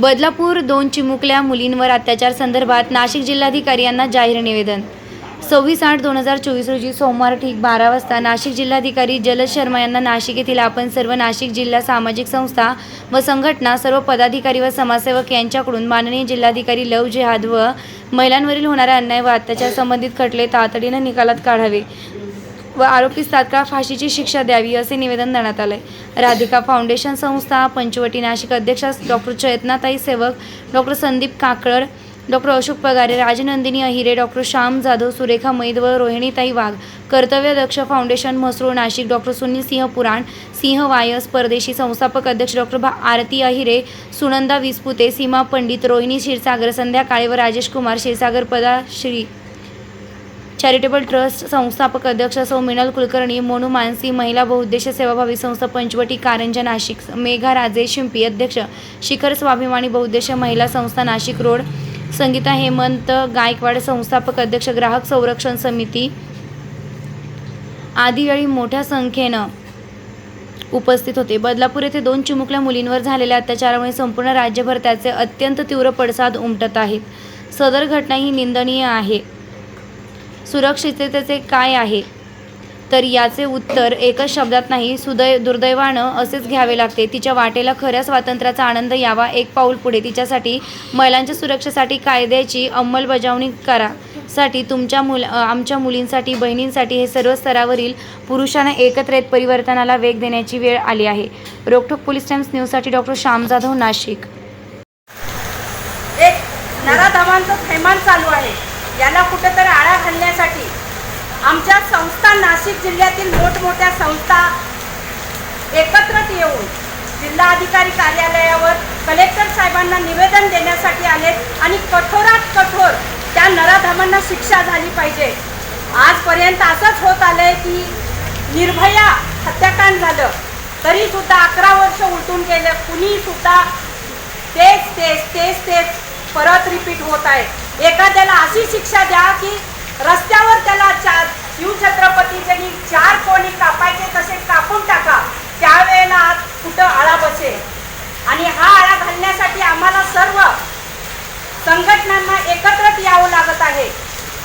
बदलापूर दोन चिमुकल्या मुलींवर अत्याचार संदर्भात नाशिक जिल्हाधिकारी यांना जाहीर निवेदन. सव्वीस आठ दोन हजार चोवीस रोजी सोमवार ठीक बारा वाजता नाशिक जिल्हाधिकारी जलद शर्मा यांना नाशिक येथील आपण सर्व नाशिक जिल्हा सामाजिक संस्था व संघटना सर्व पदाधिकारी व समाजसेवक यांच्याकडून माननीय जिल्हाधिकारी लव जिहाद व महिलांवरील होणारा अन्याय व अत्याचार संबंधित खटले तातडीनं निकालात काढावे. व आरोपीस तात्काळ फाशीची शिक्षा द्यावी असे निवेदन देण्यात आले राधिका फाउंडेशन संस्था पंचवटी नाशिक अध्यक्ष doctor चैतनाताई Sevak doctor Sandeep Kakalar doctor Ashok Pagare Rajnandini Ahire doctor Shyam Jadhav Surekha Maid व रोहिणीताई वाघ. कर्तव्य दक्ष फाउंडेशन म्हसरूळ नाशिक डॉक्टर सुनील सिंह पुराण सिंह वायस परदेशी संस्थापक अध्यक्ष डॉक्टर आरती अहिरे सुनंदा विस्पुते सीमा पंडित रोहिणी क्षीरसागर संध्या काळे व राजेश कुमार क्षीरसागर पदाश्री चॅरिटेबल ट्रस्ट संस्थापक अध्यक्ष सौ मिनल कुलकर्णी मोनू मानसी महिला बहुउद्देशीय सेवाभावी संस्था पंचवटी कारंजा नाशिक मेघा राजे शिंपी अध्यक्ष शिखर स्वाभिमानी बहुउद्देशीय महिला संस्था नाशिक रोड संगीता हेमंत गायकवाड संस्थापक अध्यक्ष ग्राहक संरक्षण समिती आदीवेळी मोठ्या संख्येनं उपस्थित होते. बदलापूर येथे दोन चिमुकल्या मुलींवर झालेल्या अत्याचारामुळे संपूर्ण राज्यभर त्याचे अत्यंत तीव्र पडसाद उमटत आहेत. सदर घटना ही निंदनीय आहे. सुरक्षिततेचे काय आहे? तर याचे उत्तर एकच शब्दात नाही सुदै दुर्दैवानं असेच घ्यावे लागते. तिच्या वाटेला खऱ्या स्वातंत्र्याचा आनंद यावा एक पाऊल पुढे. तिच्यासाठी महिलांच्या सुरक्षेसाठी कायद्याची अंमलबजावणी करा. साठी तुमच्या मुल आमच्या मुलींसाठी बहिणींसाठी हे सर्व स्तरावरील पुरुषांना एकत्र येत परिवर्तनाला वेग देण्याची वेळ आली आहे. रोकठोक पोलीस टाइम्स न्यूजसाठी डॉक्टर श्याम जाधव नाशिक. एक नराधमांचं थैमान चालू आहे. याला कुठेतरी आळा घालण्यासाठी आमच्या संस्था नाशिक जिल्ह्यातील मोठमोठ्या संस्था एकत्रित येऊन जिल्हाधिकारी कार्यालयावर कलेक्टर साहेबांना निवेदन देण्यासाठी आलेत आणि कठोरात कठोर त्या नराधमांना शिक्षा झाली पाहिजे. आजपर्यंत असंच होत आलंय की निर्भया हत्याकांड झालं. तरी सुद्धा अकरा वर्ष उलटून गेलं. कुणी सुद्धा तेच तेच तेच तेच परत रिपीट होत आहे. एखाद्याला अशी शिक्षा द्या की रस्त्यावर त्याला चार शिवछत्रपती ज्यांनी चार कोणी कापायचे तसे कापून टाका. त्यावेळेला आज कुठं आळा बसेल? आणि हा आळा घालण्यासाठी आम्हाला सर्व संघटनांना एकत्रित यावं लागत आहे.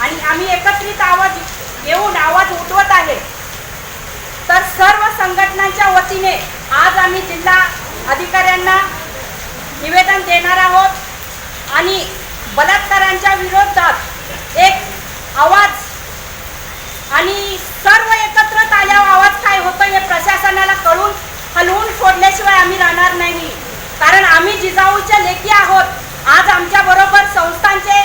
आणि आम्ही एकत्रित आवाज येऊन आवाज उठवत आहे. तर सर्व संघटनांच्या वतीने आज आम्ही जिल्हा अधिकाऱ्यांना निवेदन देणार आहोत. आणि बलात्कारांच्या विरोधात एक आवाज आणि सर्व एकत्र आल्यावर आवाज काय होतं हे प्रशासनाला कळून हलवून सोडल्याशिवाय आम्ही राहणार नाही. कारण आम्ही जिजाऊच्या लेखी आहोत. आज आमच्या बरोबर संस्थांचे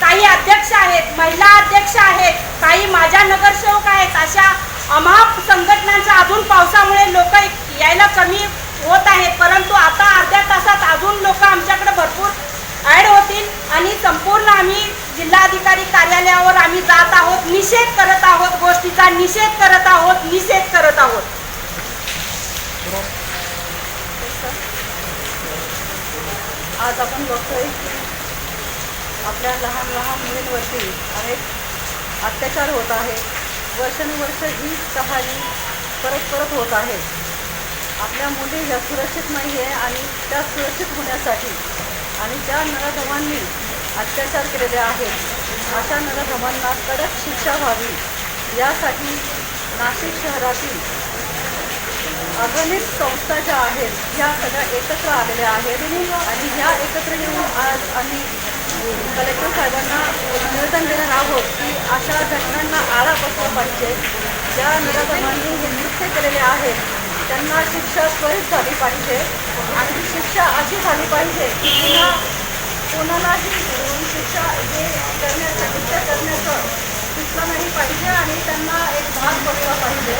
काही अध्यक्ष आहेत महिला अध्यक्ष आहेत काही माझ्या नगरसेवक आहेत. अशा अमाप संघटनांच्या अजून पावसामुळे लोक यायला कमी होत आहेत. परंतु आता अर्ध्या तासात अजून लोक आमच्याकडे भरपूर ॲड होतील आणि संपूर्ण आम्ही जिल्हाधिकारी कार्यालयावर आम्ही जात आहोत निषेध करत आहोत गोष्टीचा निषेध करत आहोत निषेध करत आहोत. आज आपण बघतोय की आपल्या लहान लहान मुलींवरती अनेक अत्याचार होत आहे वर्षानुवर्ष ही कहाणी परत परत होत आहे. आपल्या मुली ह्या सुरक्षित नाही आहे आणि त्या सुरक्षित होण्यासाठी आणि ज्या नरधमांनी अत्याचार केलेले आहेत अशा नरधमांना कडक शिक्षा व्हावी. यासाठी नाशिक शहरातील अगणित संस्था ज्या आहेत ह्या सगळ्या एकत्र आलेल्या आहेत. आणि ह्या एकत्र येऊन आज आम्ही कलेक्टर साहेबांना निवेदन देणार आहोत की अशा घटनांना आळा बसला पाहिजे. ज्या निराधमांनी हे नृत्य केलेले आहेत त्यांना शिक्षा त्वरित झाली पाहिजे आणि ती शिक्षा अशी झाली पाहिजे की पुन्हा कोणालाही शिक्षा हे करण्याचं शिक्षा करण्याचं दिसलं नाही पाहिजे आणि त्यांना एक भाग बसला पाहिजे.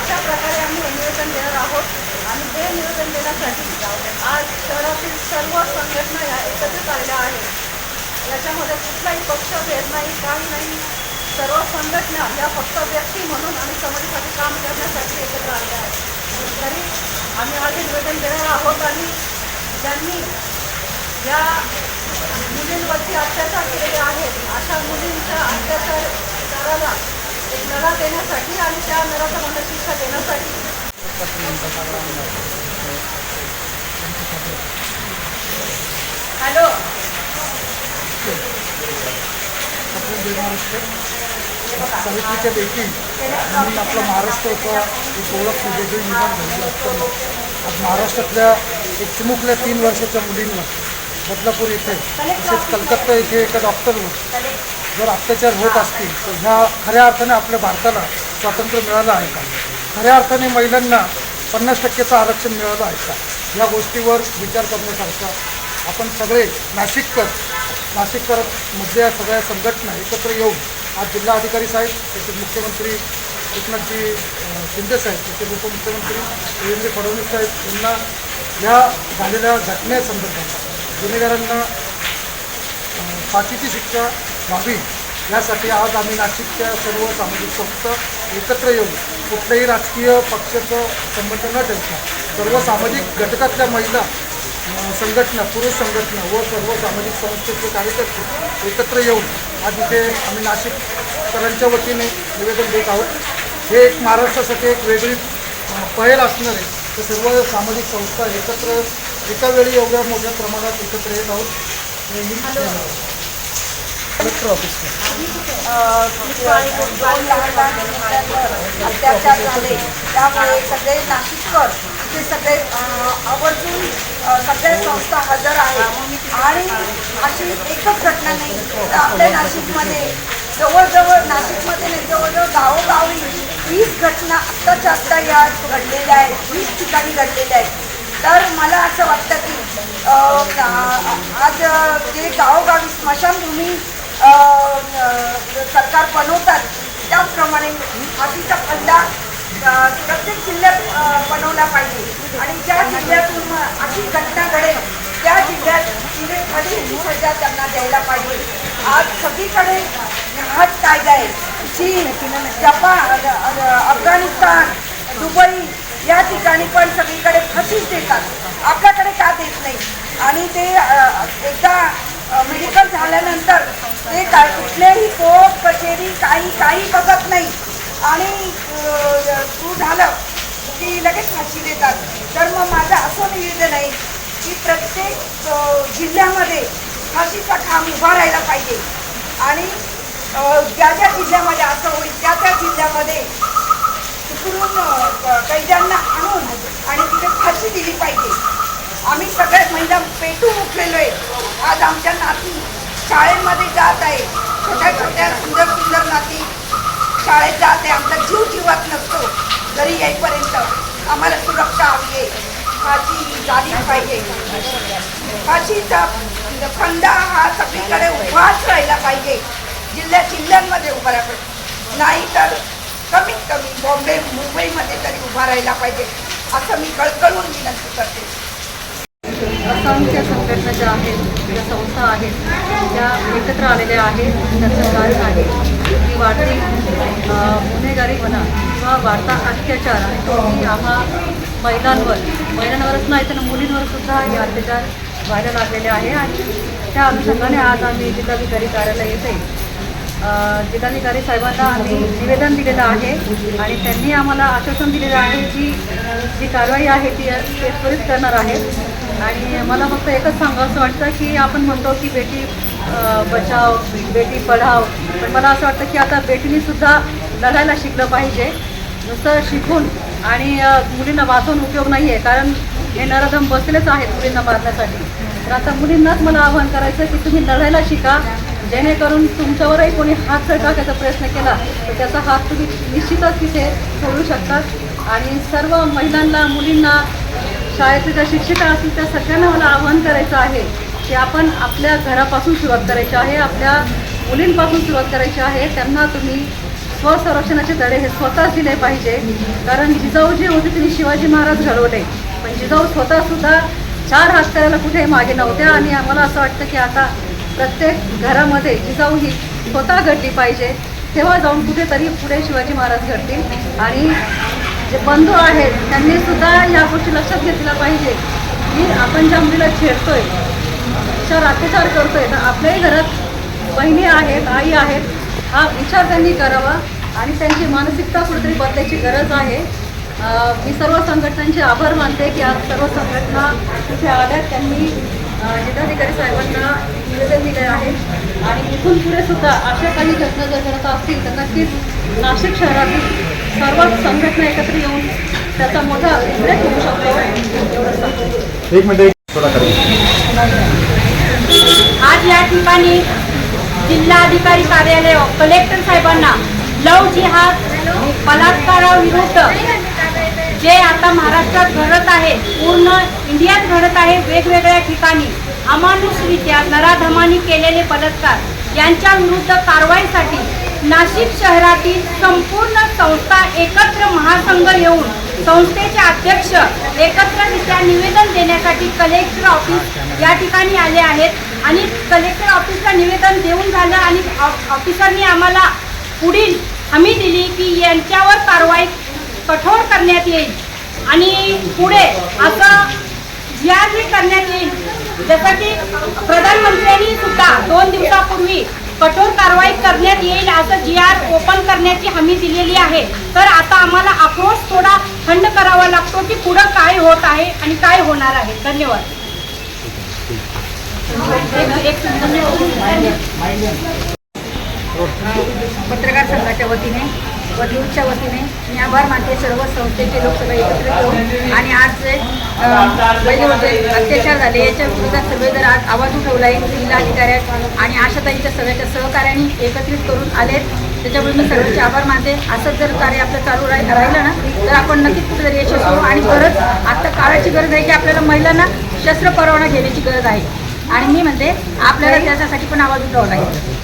अशा प्रकारे आम्ही निवेदन देणार आहोत आणि हे निवेदन देण्यासाठी आज शहरातील सर्व संघटना या एकत्रित आलेल्या आहेत. याच्यामध्ये कुठलाही पक्षभेद नाही काही नाही. सर्व संघटना या फक्त व्यक्ती म्हणून आणि समाजासाठी काम करण्यासाठी एकत्र आल्या आहेत. तरी आम्ही आज निवेदन देणार आहोत आणि ज्यांनी या मुलींवरती अत्याचार केलेले आहेत अशा मुलींच्या अत्याचाराला एक लढा देण्यासाठी आणि त्या नराधमांना शिक्षा देण्यासाठी. हॅलो. सावित्रीच्या बेटी म्हणून आपला महाराष्ट्राचा एक ओळख वेगळी निर्माण झालेली असताना आज महाराष्ट्रातल्या एक चिमुकल्या तीन वर्षाच्या मुलींवर बदलापूर येथे तसेच कलकत्ता येथे एका डॉक्टरवर जर अत्याचार होत असतील तर ह्या खऱ्या अर्थाने आपल्या भारताला स्वातंत्र्य मिळालं आहे का? खऱ्या अर्थाने महिलांना पन्नास टक्केचं आरक्षण मिळालं आहे का? या गोष्टीवर विचार करण्यासारखा आपण सगळे नाशिककर नाशिककर मधल्या सगळ्या संघटना एकत्र येऊन आज जिल्हाधिकारी साहेब तसेच मुख्यमंत्री एकनाथजी शिंदे साहेब तसेच उपमुख्यमंत्री देवेंद्र फडणवीस साहेब यांना या झालेल्या घटनेसंदर्भात गुन्हेगारांना अं, फाशीची शिक्षा व्हावी यासाठी आज आम्ही नाशिकच्या सर्व सामाजिक संस्था एकत्र येऊन कुठल्याही राजकीय पक्षाचं संबंध न ठेवता सर्व सामाजिक घटकातल्या महिला संघटना पुरुष संघटना व सर्व सामाजिक संस्थेचे कार्यकर्ते एकत्र येऊन आज इथे आम्ही नाशिककरांच्या वतीने निवेदन देत आहोत. हे एक महाराष्ट्रासाठी एक वेगळी पहल असणार आहे. तर सर्व सामाजिक संस्था एकत्र एका वेळी एवढ्या मोठ्या प्रमाणात एकत्र येत आहोत. कलेक्टर ऑफिसला अत्याचार झाले. त्यामुळे सगळे नाशिककर ते सगळे आवर्जून सगळ्या संस्था हजर आहेत. आणि अशी एकच घटना नाही तर आपल्या नाशिकमध्ये. जवळजवळ नाशिकमध्ये नाही जवळजवळ गावोगावी वीस घटना आत्ताच्या आत्ता या घडलेल्या आहेत वीस ठिकाणी घडलेल्या आहेत. तर मला असं वाटतं की आज जे गावोगावी स्मशानभूमी सरकार बनवतात त्याचप्रमाणे फाशीचा खड्डा प्रत्येक जिल्ह्यात बनवला पाहिजे. आणि ज्या जिल्ह्यातून मग अशी घटना घडेल त्या जिल्ह्यात तिने कठीण सजा त्यांना द्यायला पाहिजे. आज सगळीकडे हाच कायदा आहे. चीन जपान अफगाणिस्तान दुबई या ठिकाणी पण सगळीकडे फाशीच देतात. आपल्याकडे का देत नाही? आणि ते एकदा मेडिकल झाल्यानंतर ते काय कुठलेही कोर्ट कचेरी काही काही बघत नाही. आणि तू झालं की लगेच फाशी देतात. तर मग माझं असं निवेदन आहे की प्रत्येक जिल्ह्यामध्ये फाशीचा खांब उभा राहायला पाहिजे. आणि ज्या ज्या जिल्ह्यामध्ये असं होईल त्या त्या जिल्ह्यामध्ये तिकडून कैद्यांना आणून आणि तिथे फाशी दिली पाहिजे. आम्ही सगळ्या महिला पेटून उठलेलो आहे. आज आमच्या नाती शाळेमध्ये जात आहे छोट्या छोट्या सुंदर सुंदर नाती शाळेत जाते आमचा जीव जीवात नसतो. घरी येईपर्यंत आम्हाला सुरक्षा हवी आहे. फाशी झाली पाहिजे. फाशीचा फंडा हा सगळीकडे उभाच राहिला पाहिजे. जिल्ह्या जिल्ह्यांमध्ये उभा राहिला नाही तर कमीत कमी बॉम्बे मुंबईमध्ये तरी उभा राहिला पाहिजे. असं मी कळकळून विनंती करते. असंख्य संघटना ज्या आहेत ज्या संस्था आहेत त्या एकत्र आलेल्या आहेत त्याचं कारण आहे. ही वाढती गुन्हेगारी म्हणा किंवा वाढता अत्याचार आणि तोही आम्हा महिलांवर महिलांवरच नाही तर मुलींवर सुद्धा हे अत्याचार व्हायला लागलेले आहे आणि त्या अनुषंगाने आज आम्ही जिल्हाधिकारी कार्यालय येते जिल्हाधिकारी साहेबांना आम्ही निवेदन दिलेलं आहे आणि त्यांनी आम्हाला आश्वासन दिलेलं आहे की जी कारवाई आहे ती त्वरित करणार आहे आणि मला फक्त एकच सांगावं असं वाटतं की आपण म्हणतो की बेटी बचाव बेटी पढाव. पण मला असं वाटतं की आता बेटीनीसुद्धा लढायला शिकलं पाहिजे. नुसतं शिकून आणि मुलींना वाचून उपयोग नाही आहे कारण हे नरदम बसलेच आहेत मुलींना मारण्यासाठी. तर आता मुलींनाच मला आवाहन करायचं की तुम्ही लढायला शिका. जेणेकरून तुमच्यावरही कोणी हात जर टाकायचा प्रयत्न केला तर त्याचा हात तुम्ही निश्चितच तिथे सोडू शकतात आणि सर्व महिलांना मुलींना शाळेतल्या ज्या शिक्षिका असतील त्या सगळ्यांना मला आवाहन करायचं आहे की आपण आपल्या घरापासून सुरुवात करायची आहे आपल्या मुलींपासून सुरुवात करायची आहे. त्यांना तुम्ही स्वसंरक्षणाचे धडे हे स्वतःच दिले पाहिजे. कारण जिजाऊ जे होते तिने शिवाजी महाराज घडवले. पण जिजाऊ स्वतःसुद्धा चार हात करायला कुठेही मागे नव्हत्या आणि आम्हाला असं वाटतं की आता प्रत्येक घरामध्ये जिजाऊ ही स्वतः घडली पाहिजे. तेव्हा जाऊन कुठेतरी पुढे शिवाजी महाराज घडतील. आणि जे बंधू आहेत त्यांनी सुद्धा या गोष्टी लक्षात घेतल्या पाहिजे की आपण ज्या मुलीला छेडतोय तिच्यावर अत्याचार करतोय तर आपल्याही घरात बहिणी आहेत आई आहेत हा विचार त्यांनी करावा आणि त्यांची मानसिकता कुठेतरी बदलायची गरज आहे. मी सर्व संघटनांचे आभार मानते की आज सर्व संघटना तिथे आल्या त्यांनी जिल्हाधिकारी साहेबांना निवेदन दिले आहे. आणि इथून पुढे सुद्धा अशा काही घटना जर घडत असतील तर नक्कीच नाशिक शहरातील सर्व संघटना एकत्र येऊन त्याचा मोठा उल्लेख होऊ शकतो. सांगतो. एक मिनिट एक थोडा करेल आज या ठिकाणी जिल्हाधिकारी कार्यालय कलेक्टर साहेबांना लव जिहाद बलात्काराविरुद्ध जे आता महाराष्ट्रात घडत आहे पूर्ण इंडियात घडत आहे वेगवेगळ्या ठिकाणी अमानुषरित्या नराधमानी केलेले बलात्कार यांच्या विरुद्ध कारवाईसाठी नाशिक शहरातील संपूर्ण संस्था एकत्र महासंघ येऊन संस्थेचे अध्यक्ष एकत्ररित्या देण्यासाठी कलेक्टर ऑफिस या ठिकाणी आले आहेत आणि कलेक्टर ऑफिसला निवेदन देऊन झालं आणि ऑफिसरनी आम्हाला पुढील हमी दिली की यांच्यावर कारवाई कठोर करण्यात येईल. आणि पुढे असं जी करण्यात येईल. जसं की प्रधानमंत्र्यांनी सुद्धा दोन दिवसापूर्वी कठोर कारवाई करण्यात येईल असं जी आर ओपन करण्याची हमी दिलेली आहे. तर आता आम्हाला आक्रोश थोडा थंड करावा लागतो की पुढं काय होत आहे आणि काय होणार आहे. धन्यवाद. एक- पत्रकार संघाच्या वतीने व न्यूजच्या वतीने मी आभार मानते सर्व संस्थेचे लोकसभा एकत्र येऊन आणि आज जे होते म्हणजे अत्याचार झाले याच्या विरोधात सगळे जर आज आवाज उठवला आहे. जिल्हाधिकाऱ्यात आणि आशाताईंच्या सगळ्याच्या सहकार्याने एकत्रित करून आलेत. त्याच्यामुळे मी सर्वांचे आभार मानते. असंच जर कार्य आपलं चालू राह राहिलं ना तर आपण नक्कीच कुठेतरी यशस्वी होऊ. आणि गरज आता काळाची गरज आहे की आपल्याला महिलांना शस्त्र परवाना घेण्याची गरज आहे. आणि मी म्हणते आपल्याला त्याच्यासाठी पण आवाज उठवावा लागेल